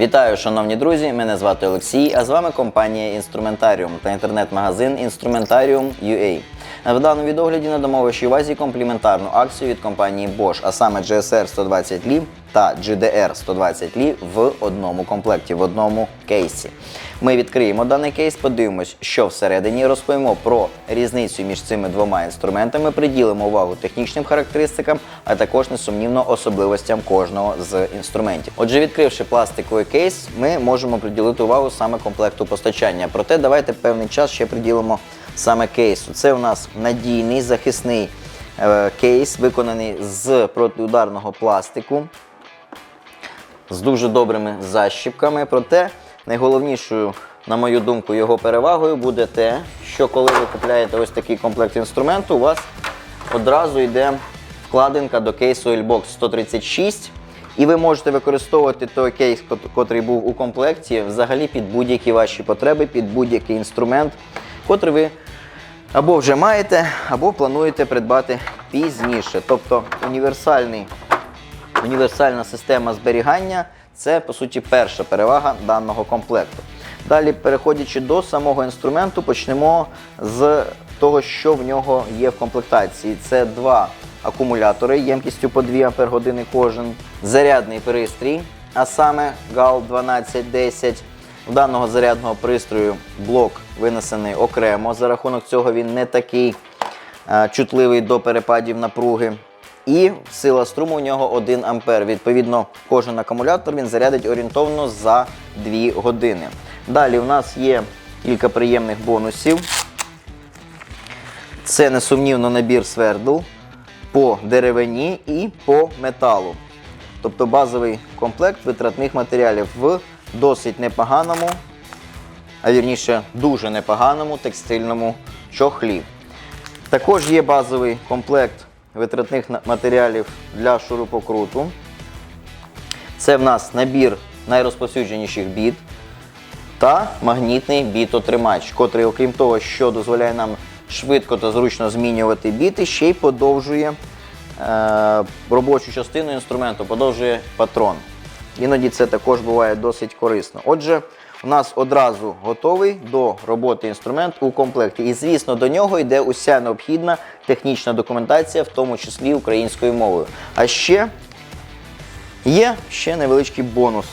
Вітаю, шановні друзі! Мене звати Олексій, а з вами компанія Інструментаріум та інтернет-магазин Instrumentarium.ua. В даному відогляді надамо вашій увазі компліментарну акцію від компанії Bosch, а саме GSR 120 Li та GDR 120 Li в одному комплекті, в одному кейсі. Ми відкриємо даний кейс, подивимось, що всередині, розповімо про різницю між цими двома інструментами, приділимо увагу технічним характеристикам, а також несумнівно особливостям кожного з інструментів. Отже, відкривши пластиковий кейс, ми можемо приділити увагу саме комплекту постачання. Проте давайте певний час ще приділимо саме кейсу. Це у нас надійний захисний е, кейс, виконаний з протиударного пластику з дуже добрими защіпками. Проте найголовнішою, на мою думку, його перевагою буде те, що коли ви купляєте ось такий комплект інструменту, у вас одразу йде вкладинка до кейсу Lbox 136. І ви можете використовувати той кейс, кот- котрий був у комплекті, взагалі під будь-які ваші потреби, під будь-який інструмент, котрий ви або вже маєте, або плануєте придбати пізніше. Тобто універсальний Універсальна система зберігання це по суті перша перевага даного комплекту. Далі, переходячи до самого інструменту, почнемо з того, що в нього є в комплектації. Це два акумулятори ємкістю по 2 Ах кожен, зарядний пристрій, а саме GAL 1210. У даного зарядного пристрою блок винесений окремо. За рахунок цього він не такий е, чутливий до перепадів напруги. І сила струму у нього 1 ампер. Відповідно, кожен акумулятор він зарядить орієнтовно за 2 години. Далі у нас є кілька приємних бонусів. Це несумнівно набір свердл по деревині і по металу. Тобто базовий комплект витратних матеріалів в досить непоганому, а вірніше дуже непоганому текстильному чохлі. Також є базовий комплект витратних матеріалів для шурупокруту. Це в нас набір найрозповсюдженіших біт та магнітний бітотримач, котрий, окрім того, що дозволяє нам швидко та зручно змінювати біти, ще й подовжує е, робочу частину інструменту, подовжує патрон. Іноді це також буває досить корисно. Отже, у нас одразу готовий до роботи інструмент у комплекті. І, звісно, до нього йде уся необхідна технічна документація, в тому числі українською мовою. А ще Є ще невеличкий бонус.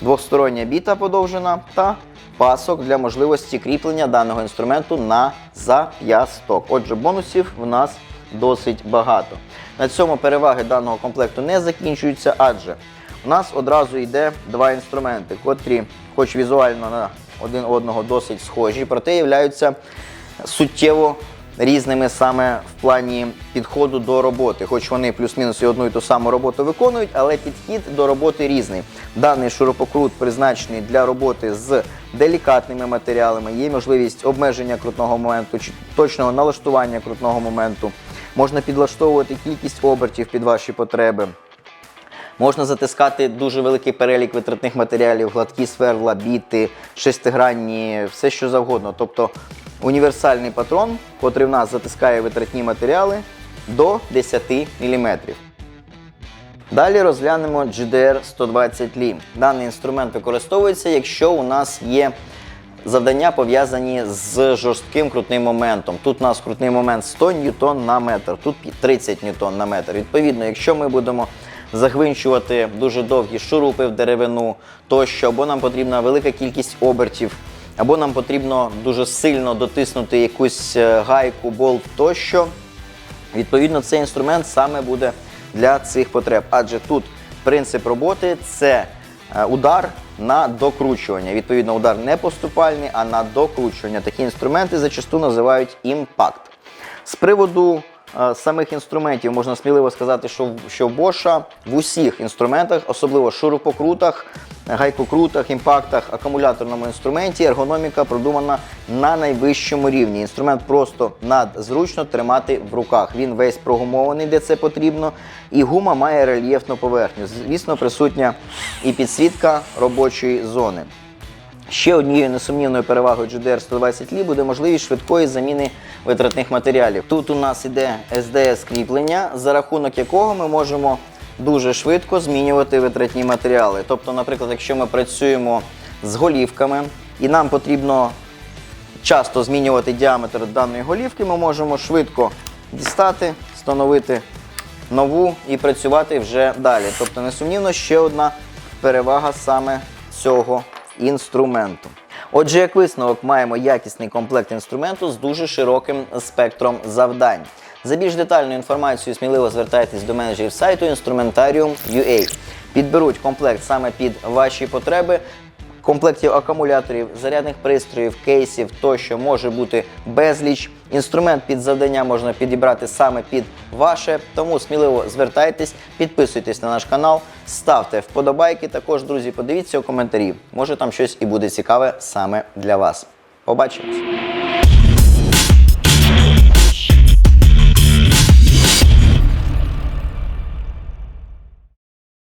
Двостороння біта подовжена та пасок для можливості кріплення даного інструменту на зап'ясток. Отже, бонусів в нас досить багато. На цьому переваги даного комплекту не закінчуються, адже у нас одразу йде два інструменти, котрі, хоч візуально на один одного досить схожі, проте являються суттєво різними саме в плані підходу до роботи. Хоч вони плюс-мінус і одну і ту саму роботу виконують, але підхід до роботи різний. Даний шурупокрут призначений для роботи з делікатними матеріалами. Є можливість обмеження крутного моменту чи точного налаштування крутного моменту. Можна підлаштовувати кількість обертів під ваші потреби. Можна затискати дуже великий перелік витратних матеріалів, гладкі сверла, біти, шестигранні, все що завгодно. Тобто універсальний патрон, котрий в нас затискає витратні матеріали до 10 мм. Далі розглянемо GDR 120 Li. Даний інструмент використовується, якщо у нас є завдання пов'язані з жорстким крутним моментом. Тут у нас крутний момент 100 ньютон на метр, тут 30 ньютон на метр. Відповідно, якщо ми будемо загвинчувати дуже довгі шурупи в деревину, тощо, або нам потрібна велика кількість обертів, або нам потрібно дуже сильно дотиснути якусь е, гайку, болт тощо, Відповідно, цей інструмент саме буде для цих потреб, адже тут принцип роботи це е, удар на докручування. Відповідно, удар не поступальний, а на докручування. Такі інструменти зачасту називають імпакт. З приводу самих інструментів можна сміливо сказати, що, що Bosch в усіх інструментах, особливо шурупокрутах, гайкокрутах, імпактах, акумуляторному інструменті, ергономіка продумана на найвищому рівні. Інструмент просто надзручно тримати в руках. Він весь прогумований, де це потрібно, і гума має рельєфну поверхню. Звісно, присутня і підсвітка робочої зони. Ще однією несумнівною перевагою GDR 120 Li буде можливість швидкої заміни витратних матеріалів. Тут у нас іде SDS кріплення, за рахунок якого ми можемо дуже швидко змінювати витратні матеріали. Тобто, наприклад, якщо ми працюємо з голівками і нам потрібно часто змінювати діаметр даної голівки, ми можемо швидко дістати, встановити нову і працювати вже далі. Тобто, несумнівно, ще одна перевага саме цього інструменту. Отже, як висновок, маємо якісний комплект інструменту з дуже широким спектром завдань. За більш детальною інформацією сміливо звертайтесь до менеджерів сайту Instrumentarium.ua. Підберуть комплект саме під ваші потреби. Комплектів акумуляторів, зарядних пристроїв, кейсів тощо може бути безліч. Інструмент під завдання можна підібрати саме під ваше. Тому сміливо звертайтесь, підписуйтесь на наш канал, ставте вподобайки. Також, друзі, подивіться у коментарі. Може там щось і буде цікаве саме для вас. Побачимось!